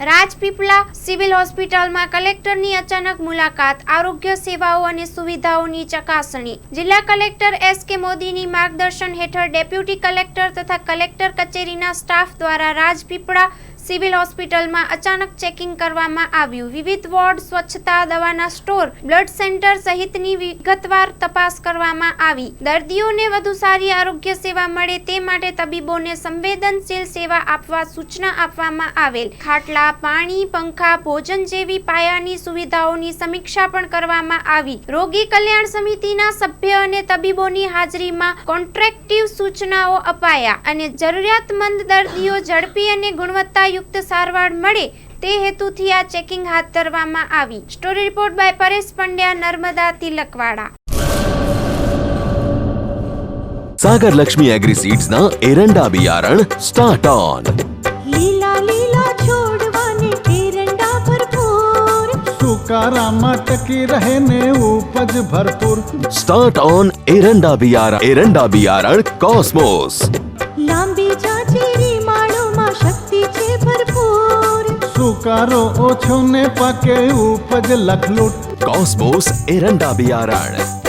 Rajpipla civil હોસ્પિટલમાં કલેક્ટરની અચાનક મુલાકાત, આરોગ્ય સેવાઓ અને સુવિધાઓની ચકાસણી. જિલ્લા કલેક્ટર એસ કે મોદીની માર્ગદર્શન હેઠળ ડેપ્યુટી કલેક્ટર તથા કલેક્ટર કચેરીના સ્ટાફ દ્વારા રાજપીપળા સિવિલ હોસ્પિટલમાં અચાનક ચેકિંગ કરવામાં આવ્યું. વિવિધ વોર્ડ, સ્વચ્છતા દવાના સ્ટોર, બ્લડ સેન્ટર સહિતની વિગતવાર તપાસ કરવામાં આવી. દર્દીઓને વધુ સારી આરોગ્ય સેવા મળે તે માટે તબીબોને સંવેદનશીલ સેવા આપવા સૂચના આપવામાં આવેલ. ખાટલા, પાણી, પંખા, ભોજન જેવી પાયાની સુવિધાઓની સમીક્ષા પણ કરવામાં આવી. રોગી કલ્યાણ સમિતિના સભ્ય અને તબીબોની હાજરીમાં કોન્ટ્રેક્ટિવ સૂચનાઓ અપાયા અને જરૂરિયાતમંદ દર્દીઓ ઝડપી અને ગુણવત્તાયુક્ત સારવાર મળે તે હેતુથી આ ચેકિંગ હાથ ધરવામાં આવી story report by Paresh Pandya Narmada Tilakwada Sagar Lakshmi agri seeds ના એરંડા બિયારણ સ્ટાર્ટ ઓન લીલા લીલા છોડવાને એરંડા ભરપૂર સુકારામાં ટકી રહેને ઉપજ ભરપૂર સ્ટાર્ટ ઓન એરંડા બિયારણ એરંડા બિયારણ કોસ્મોસ फूल सुकारो ओछोने पके उपज लखलुट। कॉस्मोस एरंडा बियारण।